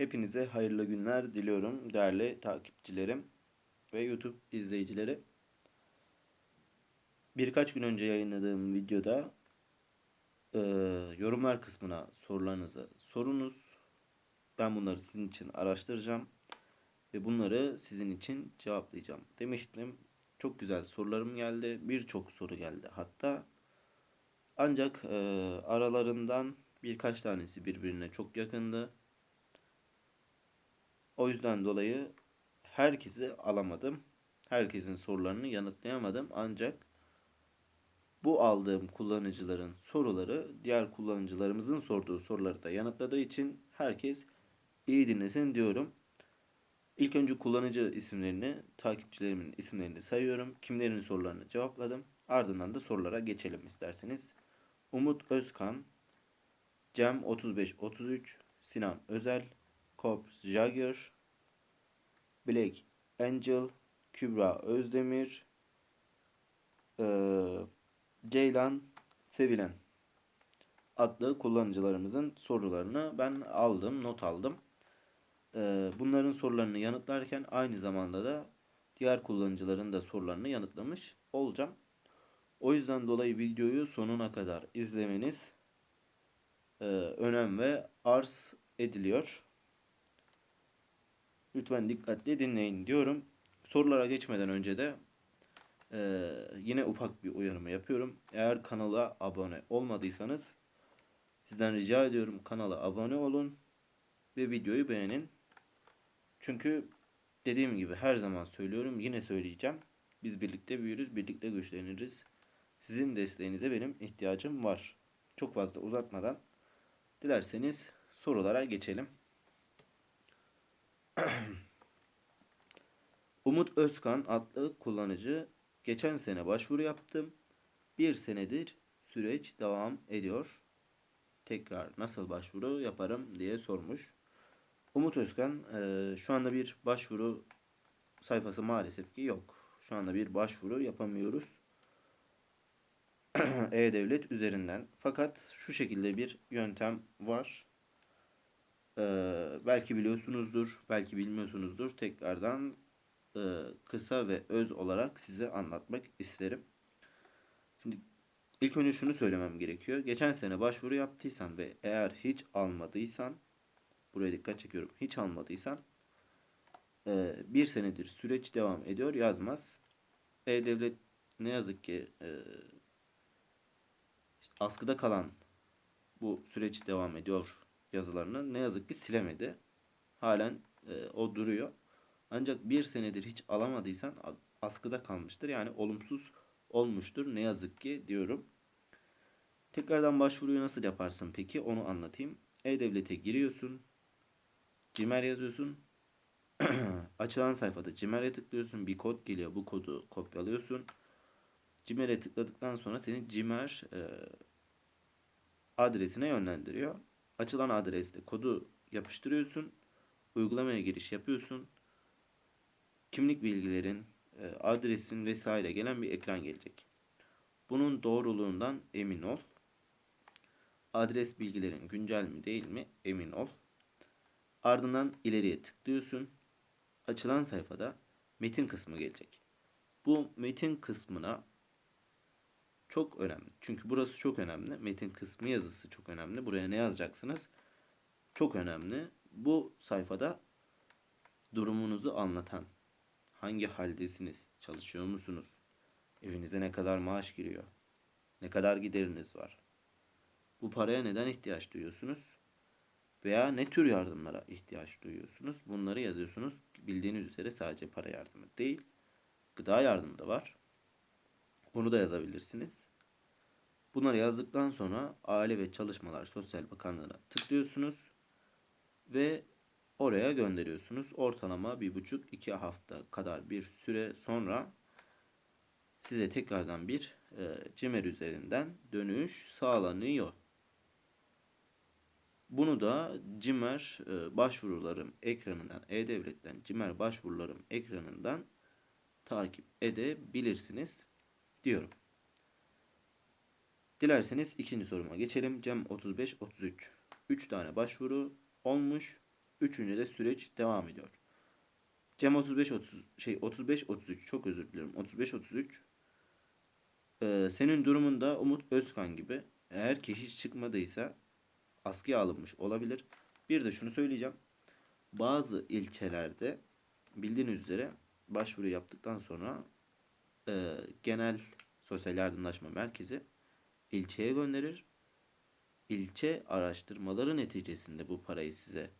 Hepinize hayırlı günler diliyorum değerli takipçilerim ve YouTube izleyicileri. Birkaç gün önce yayınladığım videoda e, yorumlar kısmına sorularınızı sorunuz. Ben bunları sizin için araştıracağım ve bunları sizin için cevaplayacağım demiştim. Çok güzel sorularım geldi. Birçok soru geldi hatta. Ancak e, aralarından birkaç tanesi birbirine çok yakındı. O yüzden dolayı herkesi alamadım. Herkesin sorularını yanıtlayamadım. Ancak bu aldığım kullanıcıların soruları diğer kullanıcılarımızın sorduğu soruları da yanıtladığı için herkes iyi dinlesin diyorum. İlk önce kullanıcı isimlerini, takipçilerimin isimlerini sayıyorum. Kimlerin sorularını cevapladım. Ardından da sorulara geçelim isterseniz. Umut Özkan, Cem 3533, Sinan Özel, Korps Jagger, Black Angel, Kübra Özdemir, eee, Ceylan Sevilen adlı kullanıcılarımızın sorularını ben aldım, not aldım. Eee, bunların sorularını yanıtlarken aynı zamanda da diğer kullanıcıların da sorularını yanıtlamış olacağım. O yüzden dolayı videoyu sonuna kadar izlemeniz eee, önem ve arz ediliyor. Lütfen dikkatli dinleyin diyorum. Sorulara geçmeden önce de eee, yine ufak bir uyarımı yapıyorum. Eğer kanala abone olmadıysanız sizden rica ediyorum kanala abone olun ve videoyu beğenin. Çünkü dediğim gibi her zaman söylüyorum yine söyleyeceğim. Biz birlikte büyürüz, birlikte güçleniriz. Sizin desteğinize benim ihtiyacım var. Çok fazla uzatmadan dilerseniz sorulara geçelim. Umut Özkan adlı kullanıcı geçen sene başvuru yaptım. Bir senedir süreç devam ediyor. Tekrar nasıl başvuru yaparım diye sormuş. Umut Özkan eee, şu anda bir başvuru sayfası maalesef ki yok. Şu anda bir başvuru yapamıyoruz. E-Devlet üzerinden. Fakat şu şekilde bir yöntem var. Ee, belki biliyorsunuzdur, belki bilmiyorsunuzdur. Tekrardan e, kısa ve öz olarak size anlatmak isterim. Şimdi ilk önce şunu söylemem gerekiyor. Geçen sene başvuru yaptıysan ve eğer hiç almadıysan, buraya dikkat çekiyorum, hiç almadıysan e, bir senedir süreç devam ediyor yazmaz. E-Devlet ne yazık ki e, işte askıda kalan bu süreç devam ediyor yazılarını ne yazık ki silemedi. Halen e, o duruyor. Ancak bir senedir hiç alamadıysan askıda kalmıştır. Yani olumsuz olmuştur ne yazık ki diyorum. Tekrardan başvuruyu nasıl yaparsın peki onu anlatayım. E-Devlet'e giriyorsun. Cimer yazıyorsun. Açılan sayfada Cimer'e tıklıyorsun. Bir kod geliyor. Bu kodu kopyalıyorsun. Cimer'e tıkladıktan sonra seni Cimer e, adresine yönlendiriyor. Açılan adreste kodu yapıştırıyorsun. Uygulamaya giriş yapıyorsun. Kimlik bilgilerin, e, adresin vesaire gelen bir ekran gelecek. Bunun doğruluğundan emin ol. Adres bilgilerin güncel mi değil mi emin ol. Ardından ileriye tıklıyorsun. Açılan sayfada metin kısmı gelecek. Bu metin kısmına çok önemli. Çünkü burası çok önemli. Metin kısmı yazısı çok önemli. Buraya ne yazacaksınız? Çok önemli. Bu sayfada durumunuzu anlatan hangi haldesiniz? Çalışıyor musunuz? Evinize ne kadar maaş giriyor? Ne kadar gideriniz var? Bu paraya neden ihtiyaç duyuyorsunuz? Veya ne tür yardımlara ihtiyaç duyuyorsunuz? Bunları yazıyorsunuz. Bildiğiniz üzere sadece para yardımı değil, gıda yardımı da var. Onu da yazabilirsiniz. Bunları yazdıktan sonra Aile ve Çalışmalar Sosyal Bakanlığı'na tıklıyorsunuz ve oraya gönderiyorsunuz. Ortalama bir buçuk iki hafta kadar bir süre sonra size tekrardan bir e, CİMER üzerinden dönüş sağlanıyor. Bunu da CİMER e, başvurularım ekranından, E-Devlet'ten CİMER başvurularım ekranından takip edebilirsiniz diyorum. Dilerseniz ikinci soruma geçelim. Cem 35 33. 3 tane başvuru olmuş. Üçüncü de süreç devam ediyor. Cem 35 30 şey 35 33 çok özür dilerim. 35 33 ee, senin durumunda Umut Özkan gibi eğer ki hiç çıkmadıysa askıya alınmış olabilir. Bir de şunu söyleyeceğim. Bazı ilçelerde bildiğiniz üzere başvuru yaptıktan sonra e, genel sosyal yardımlaşma merkezi ilçeye gönderir. İlçe araştırmaları neticesinde bu parayı size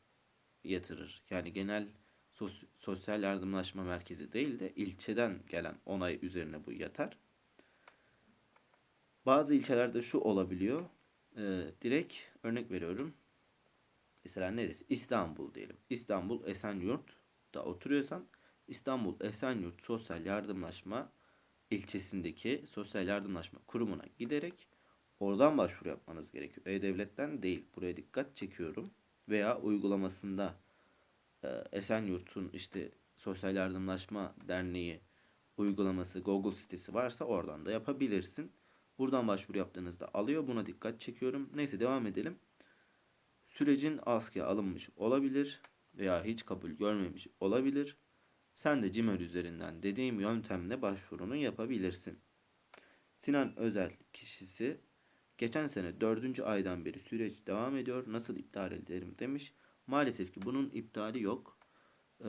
yatırır. Yani genel sos- sosyal yardımlaşma merkezi değil de ilçeden gelen onay üzerine bu yatar. Bazı ilçelerde şu olabiliyor. Ee, direkt örnek veriyorum. Mesela neresi? İstanbul diyelim. İstanbul Esenyurt'ta oturuyorsan İstanbul Esenyurt Sosyal Yardımlaşma ilçesindeki Sosyal Yardımlaşma Kurumu'na giderek oradan başvuru yapmanız gerekiyor. E-Devlet'ten değil. Buraya dikkat çekiyorum. Veya uygulamasında e, Esenyurt'un işte Sosyal Yardımlaşma Derneği uygulaması Google sitesi varsa oradan da yapabilirsin. Buradan başvuru yaptığınızda alıyor. Buna dikkat çekiyorum. Neyse devam edelim. Sürecin askıya alınmış olabilir veya hiç kabul görmemiş olabilir. Sen de Cimer üzerinden dediğim yöntemle başvurunu yapabilirsin. Sinan Özel kişisi geçen sene 4. aydan beri süreç devam ediyor. Nasıl iptal ederim demiş. Maalesef ki bunun iptali yok. Ee,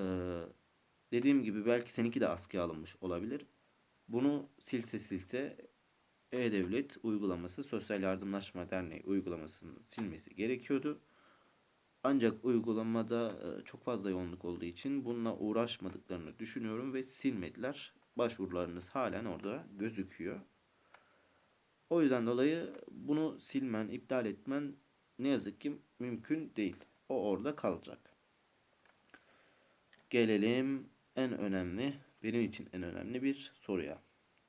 dediğim gibi belki seninki de askıya alınmış olabilir. Bunu silse silse e-Devlet uygulaması Sosyal Yardımlaşma Derneği uygulamasını silmesi gerekiyordu. Ancak uygulamada e, çok fazla yoğunluk olduğu için bununla uğraşmadıklarını düşünüyorum ve silmediler. Başvurularınız halen orada gözüküyor. O yüzden dolayı bunu silmen, iptal etmen ne yazık ki mümkün değil. O orada kalacak. Gelelim en önemli, benim için en önemli bir soruya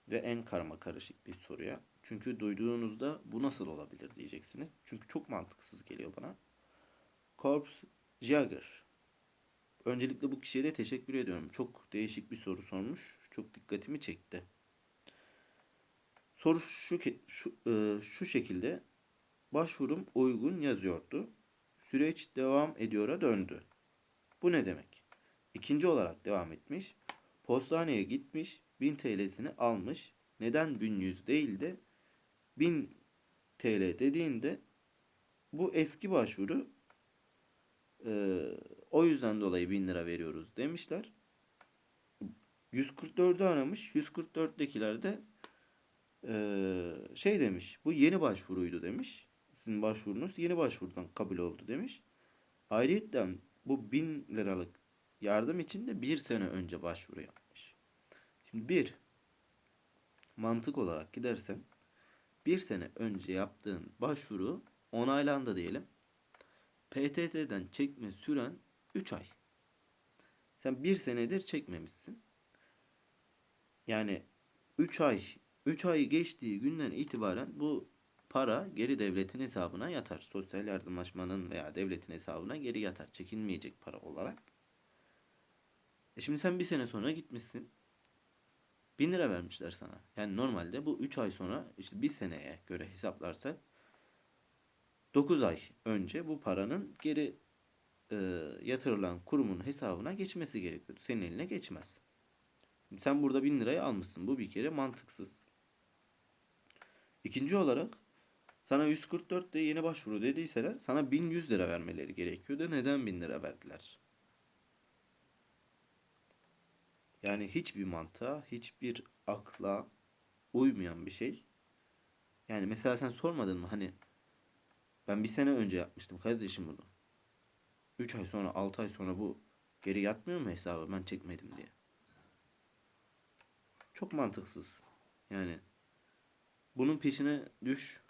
ve en karma karışık bir soruya. Çünkü duyduğunuzda bu nasıl olabilir diyeceksiniz. Çünkü çok mantıksız geliyor bana. Corps Jagger. Öncelikle bu kişiye de teşekkür ediyorum. Çok değişik bir soru sormuş. Çok dikkatimi çekti. Soru şu şu, e, şu şekilde başvurum uygun yazıyordu. Süreç devam ediyor'a döndü. Bu ne demek? İkinci olarak devam etmiş. Postaneye gitmiş. 1000 TL'sini almış. Neden 1100 değil de 1000 TL dediğinde bu eski başvuru e, o yüzden dolayı 1000 lira veriyoruz demişler. 144'ü aramış. 144'tekiler de e, şey demiş. Bu yeni başvuruydu demiş. Sizin başvurunuz yeni başvurudan kabul oldu demiş. Ayrıyeten bu 1000 liralık yardım için de bir sene önce başvuru yapmış. Şimdi bir mantık olarak gidersen bir sene önce yaptığın başvuru onaylandı diyelim. PTT'den çekme süren 3 ay. Sen bir senedir çekmemişsin. Yani 3 ay 3 ay geçtiği günden itibaren bu para geri devletin hesabına yatar. Sosyal yardımlaşmanın veya devletin hesabına geri yatar. Çekilmeyecek para olarak. E şimdi sen bir sene sonra gitmişsin. 1000 lira vermişler sana. Yani normalde bu 3 ay sonra işte bir seneye göre hesaplarsak 9 ay önce bu paranın geri e, yatırılan kurumun hesabına geçmesi gerekiyordu. Senin eline geçmez. Sen burada 1000 lirayı almışsın. Bu bir kere mantıksız. İkinci olarak sana 144'te yeni başvuru dediyseler sana 1100 lira vermeleri gerekiyordu. Neden 1000 lira verdiler? Yani hiçbir mantığa, hiçbir akla uymayan bir şey. Yani mesela sen sormadın mı hani ben bir sene önce yapmıştım kardeşim bunu. 3 ay sonra 6 ay sonra bu geri yatmıyor mu hesaba ben çekmedim diye. Çok mantıksız. Yani bunun peşine düş.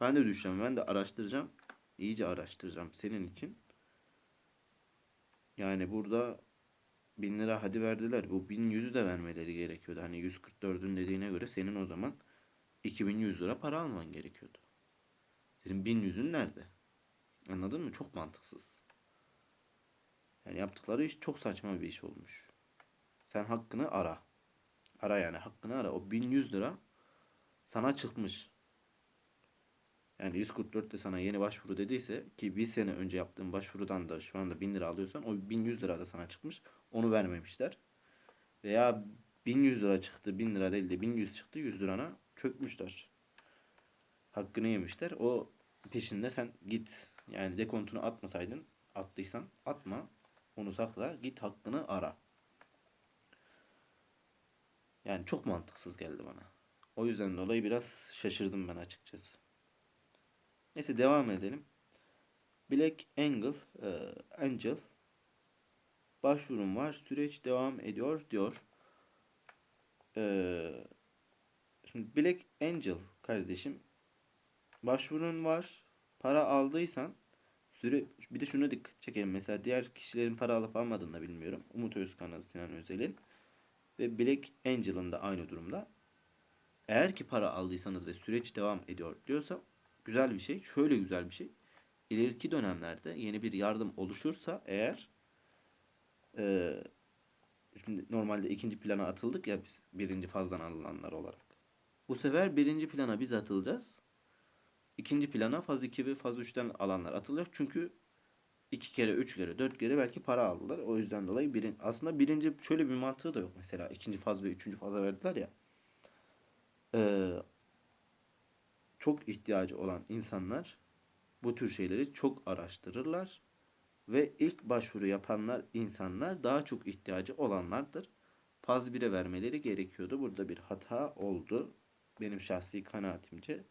Ben de düşeceğim. Ben de araştıracağım. İyice araştıracağım senin için. Yani burada 1000 lira hadi verdiler. Bu 1100'ü de vermeleri gerekiyordu. Hani 144'ün dediğine göre senin o zaman 2100 lira para alman gerekiyordu. Senin 1100'ün nerede? Anladın mı? Çok mantıksız. Yani yaptıkları iş çok saçma bir iş olmuş. Sen hakkını ara. Ara yani hakkını ara. O 1100 lira sana çıkmış. Yani 144 de sana yeni başvuru dediyse ki bir sene önce yaptığın başvurudan da şu anda 1000 lira alıyorsan o 1100 lira da sana çıkmış. Onu vermemişler. Veya 1100 lira çıktı 1000 lira değil de 1100 çıktı 100 lirana çökmüşler. Hakkını yemişler. O peşinde sen git yani dekontunu atmasaydın attıysan atma. Onu sakla git hakkını ara. Yani çok mantıksız geldi bana. O yüzden dolayı biraz şaşırdım ben açıkçası. Neyse devam edelim. Black Angle, e, Angel başvurum var. Süreç devam ediyor diyor. E, şimdi Black Angel kardeşim başvurun var. Para aldıysan süre bir de şunu dikkat çekelim. Mesela diğer kişilerin para alıp almadığını da bilmiyorum. Umut Özkan'ın, Sinan Özel'in ve Black Angel'ın da aynı durumda. Eğer ki para aldıysanız ve süreç devam ediyor diyorsa güzel bir şey. Şöyle güzel bir şey. İleriki dönemlerde yeni bir yardım oluşursa eğer e, şimdi normalde ikinci plana atıldık ya biz birinci fazdan alınanlar olarak. Bu sefer birinci plana biz atılacağız. İkinci plana faz 2 ve faz 3'ten alanlar atılacak. Çünkü iki kere, üç kere, dört kere belki para aldılar. O yüzden dolayı birin, aslında birinci şöyle bir mantığı da yok mesela. ikinci faz ve üçüncü faza verdiler ya. Ee, çok ihtiyacı olan insanlar bu tür şeyleri çok araştırırlar ve ilk başvuru yapanlar insanlar daha çok ihtiyacı olanlardır. Faz 1'e vermeleri gerekiyordu. Burada bir hata oldu. Benim şahsi kanaatimce.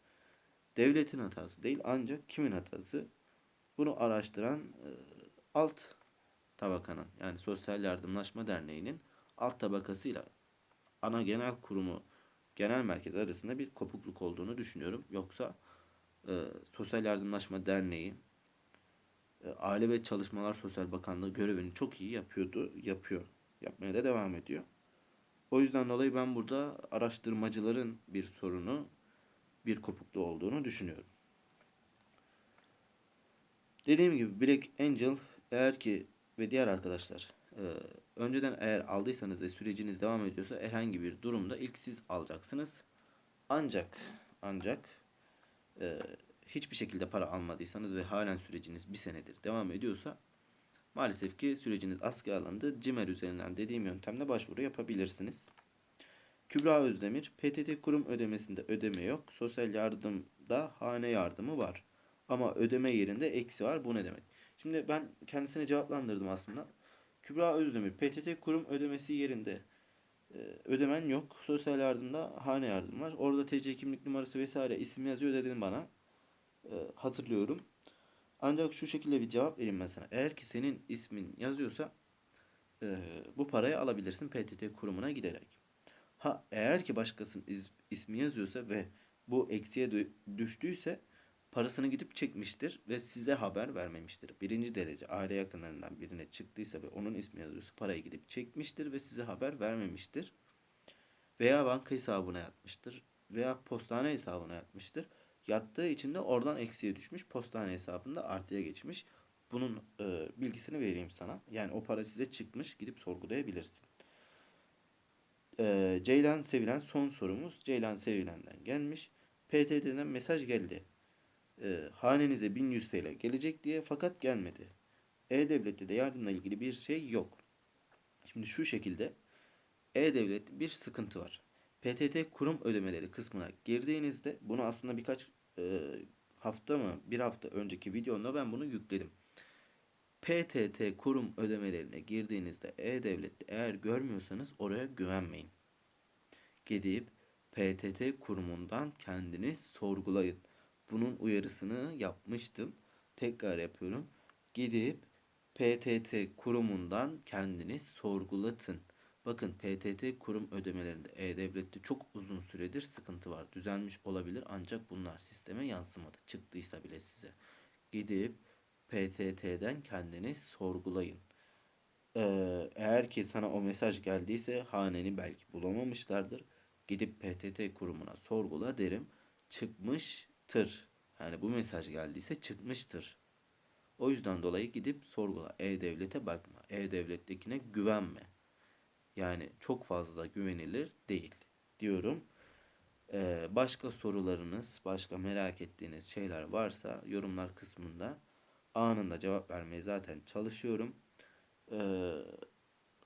Devletin hatası değil ancak kimin hatası? Bunu araştıran e, alt tabakanın yani Sosyal Yardımlaşma Derneği'nin alt tabakasıyla ana genel kurumu genel merkez arasında bir kopukluk olduğunu düşünüyorum. Yoksa e, Sosyal Yardımlaşma Derneği e, Aile ve Çalışmalar Sosyal Bakanlığı görevini çok iyi yapıyordu, yapıyor. Yapmaya da devam ediyor. O yüzden dolayı ben burada araştırmacıların bir sorunu, bir kopukluğu olduğunu düşünüyorum. Dediğim gibi Black Angel eğer ki ve diğer arkadaşlar e, önceden eğer aldıysanız ve süreciniz devam ediyorsa herhangi bir durumda ilk siz alacaksınız. Ancak ancak e, hiçbir şekilde para almadıysanız ve halen süreciniz bir senedir devam ediyorsa maalesef ki süreciniz askıya alındı. CİMER üzerinden dediğim yöntemle başvuru yapabilirsiniz. Kübra Özdemir, PTT kurum ödemesinde ödeme yok. Sosyal yardımda hane yardımı var. Ama ödeme yerinde eksi var. Bu ne demek? Şimdi ben kendisine cevaplandırdım aslında. Kübra Özdemir, PTT kurum ödemesi yerinde e, ödemen yok. Sosyal yardımda hane yardım var. Orada TC kimlik numarası vesaire isim yazıyor dedin bana. E, hatırlıyorum. Ancak şu şekilde bir cevap vereyim mesela. Eğer ki senin ismin yazıyorsa e, bu parayı alabilirsin PTT kurumuna giderek. Ha eğer ki başkasının is, ismi yazıyorsa ve bu eksiye düştüyse parasını gidip çekmiştir ve size haber vermemiştir. Birinci derece aile yakınlarından birine çıktıysa ve onun ismi yazıyorsa parayı gidip çekmiştir ve size haber vermemiştir. Veya banka hesabına yatmıştır veya postane hesabına yatmıştır. Yattığı için de oradan eksiye düşmüş. Postane hesabında artıya geçmiş. Bunun e, bilgisini vereyim sana. Yani o para size çıkmış. Gidip sorgulayabilirsin. E, Ceylan Sevilen son sorumuz. Ceylan Sevilen'den gelmiş. PTT'den mesaj geldi. E, hanenize 1100 TL gelecek diye fakat gelmedi. E-Devlet'te de yardımla ilgili bir şey yok. Şimdi şu şekilde E-Devlet bir sıkıntı var. PTT kurum ödemeleri kısmına girdiğinizde bunu aslında birkaç e, hafta mı bir hafta önceki videomda ben bunu yükledim. PTT kurum ödemelerine girdiğinizde E-Devlet'te eğer görmüyorsanız oraya güvenmeyin. Gidip PTT kurumundan kendiniz sorgulayın. Bunun uyarısını yapmıştım. Tekrar yapıyorum. Gidip PTT kurumundan kendiniz sorgulatın. Bakın PTT kurum ödemelerinde E-Devlet'te çok uzun süredir sıkıntı var. Düzelmiş olabilir ancak bunlar sisteme yansımadı. Çıktıysa bile size. Gidip PTT'den kendiniz sorgulayın. Ee, eğer ki sana o mesaj geldiyse haneni belki bulamamışlardır. Gidip PTT kurumuna sorgula derim. Çıkmıştır. Yani bu mesaj geldiyse çıkmıştır. O yüzden dolayı gidip sorgula. E-Devlet'e bakma. E-Devlet'tekine güvenme. Yani çok fazla güvenilir değil diyorum. Ee, başka sorularınız, başka merak ettiğiniz şeyler varsa yorumlar kısmında anında cevap vermeye zaten çalışıyorum. Ee,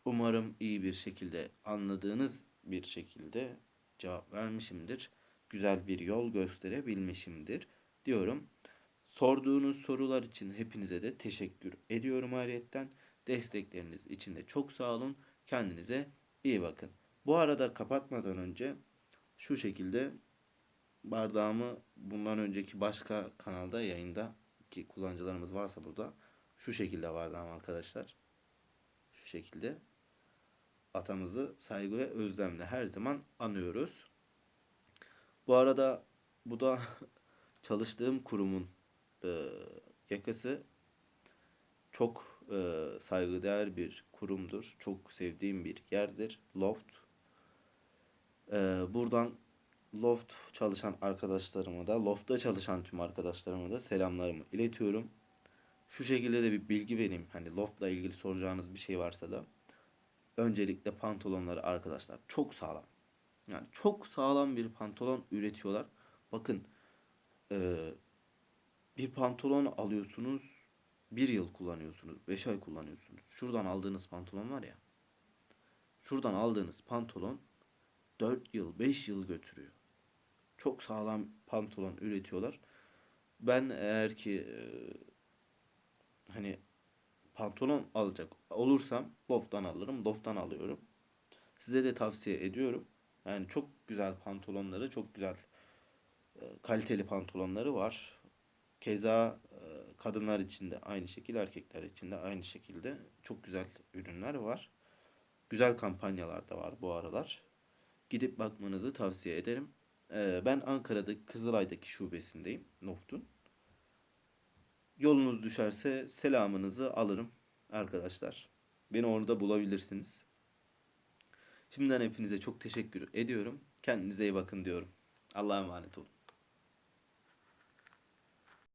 umarım iyi bir şekilde anladığınız bir şekilde cevap vermişimdir. Güzel bir yol gösterebilmişimdir diyorum. Sorduğunuz sorular için hepinize de teşekkür ediyorum ayrıyetten. Destekleriniz için de çok sağ olun. Kendinize iyi bakın. Bu arada kapatmadan önce şu şekilde bardağımı bundan önceki başka kanalda yayında ki kullanıcılarımız varsa burada şu şekilde bardağım arkadaşlar. Şu şekilde atamızı saygı ve özlemle her zaman anıyoruz. Bu arada bu da çalıştığım kurumun e, yakası çok e, saygıdeğer bir kurumdur. Çok sevdiğim bir yerdir. Loft. E, buradan Loft çalışan arkadaşlarıma da, Loft'ta çalışan tüm arkadaşlarıma da selamlarımı iletiyorum. Şu şekilde de bir bilgi vereyim. Hani Loft'la ilgili soracağınız bir şey varsa da. Öncelikle pantolonları arkadaşlar çok sağlam. Yani çok sağlam bir pantolon üretiyorlar. Bakın eee, bir pantolon alıyorsunuz. Bir yıl kullanıyorsunuz. Beş ay kullanıyorsunuz. Şuradan aldığınız pantolon var ya. Şuradan aldığınız pantolon 4 yıl 5 yıl götürüyor. Çok sağlam pantolon üretiyorlar. Ben eğer ki eee, hani pantolon alacak olursam Loft'tan alırım. Loft'tan alıyorum. Size de tavsiye ediyorum. Yani çok güzel pantolonları, çok güzel e, kaliteli pantolonları var. Keza e, kadınlar için de aynı şekilde, erkekler için de aynı şekilde çok güzel ürünler var. Güzel kampanyalar da var bu aralar. Gidip bakmanızı tavsiye ederim. E, ben Ankara'da Kızılay'daki şubesindeyim, Loft'un. Yolunuz düşerse selamınızı alırım arkadaşlar. Beni orada bulabilirsiniz. Şimdiden hepinize çok teşekkür ediyorum. Kendinize iyi bakın diyorum. Allah'a emanet olun.